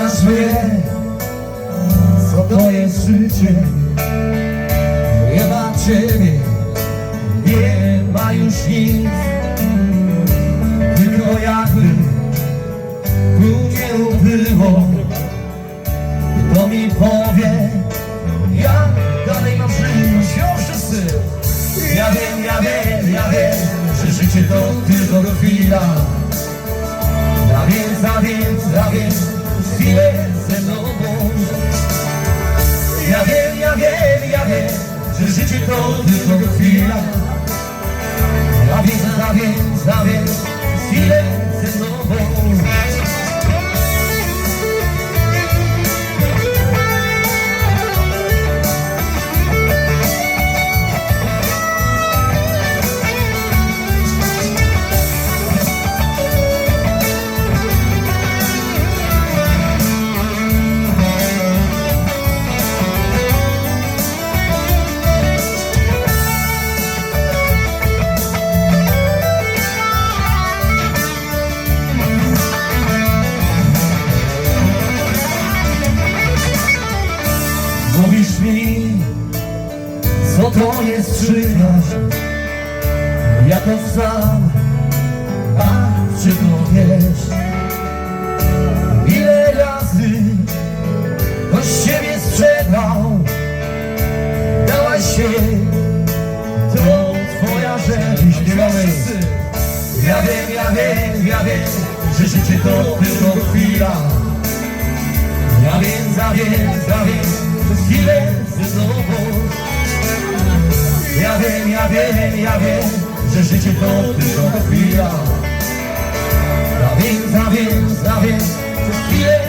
każdy wie, co to jest życie. Nie ma ciebie, nie ma już nic, tylko jakby tu nie było, kto mi powie, jak dalej mam żyć, jo wszyscy. Ja wiem, ja wiem, ja wiem, że życie to tylko chwila. Ja wiem, ja wiem, ja wiem, chwilę ze mną. Ja wiem, ja wiem, ja wiem, że życie to tylko chwila. Ja wiem, ja wiem, ja wiem, chwilę ze mną mi, co to jest przyjaźń Ja to znam, a czy to wiesz? Ile razy ktoś ciebie sprzedał? Dałaś się, to twoja rzecz. Śpiewamy. Ja wiem, ja wiem, ja wiem, że życie to tylko chwila Wiem, ja wiem, że życie to tylko chwila. Ja wiem, ja wiem, ja wiem, przez chwilę